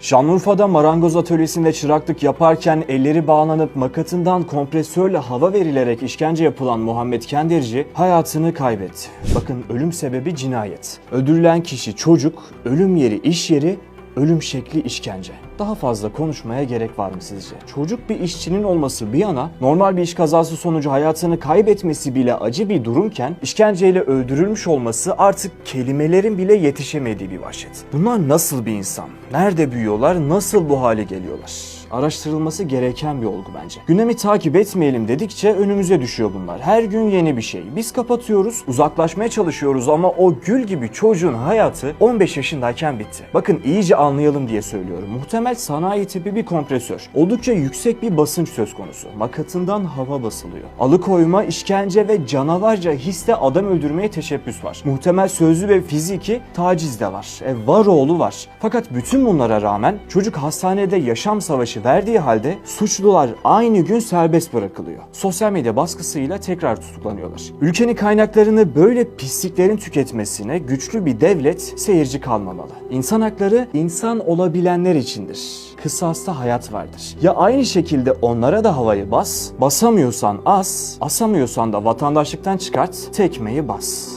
Şanlıurfa'da marangoz atölyesinde çıraklık yaparken elleri bağlanıp makatından kompresörle hava verilerek işkence yapılan Muhammed Kendirci hayatını kaybetti. Bakın ölüm sebebi cinayet. Öldürülen kişi çocuk, ölüm yeri iş yeri, ölüm şekli işkence. Daha fazla konuşmaya gerek var mı sizce? Çocuk bir işçinin olması bir yana normal bir iş kazası sonucu hayatını kaybetmesi bile acı bir durumken işkenceyle öldürülmüş olması artık kelimelerin bile yetişemediği bir vahşet. Bunlar nasıl bir insan? Nerede büyüyorlar? Nasıl bu hale geliyorlar? Araştırılması gereken bir olgu bence. Gündemi takip etmeyelim dedikçe önümüze düşüyor bunlar. Her gün yeni bir şey. Biz kapatıyoruz, uzaklaşmaya çalışıyoruz ama o gül gibi çocuğun hayatı 15 yaşındayken bitti. Bakın iyice anlayalım diye söylüyorum. Muhtemel sanayi tipi bir kompresör. Oldukça yüksek bir basınç söz konusu. Makatından hava basılıyor. Alıkoyma, işkence ve canavarca hisle adam öldürmeye teşebbüs var. Muhtemel sözlü ve fiziki taciz de var. E var oğlu var. Fakat bütün bunlara rağmen çocuk hastanede yaşam savaşı verdiği halde suçlular aynı gün serbest bırakılıyor. Sosyal medya baskısıyla tekrar tutuklanıyorlar. Ülkenin kaynaklarını böyle pisliklerin tüketmesine güçlü bir devlet seyirci kalmamalı. İnsan hakları insan olabilenler içindir. Kısasta hayat vardır. Ya aynı şekilde onlara da havayı bas, basamıyorsan as, asamıyorsan da vatandaşlıktan çıkart, tekmeyi bas.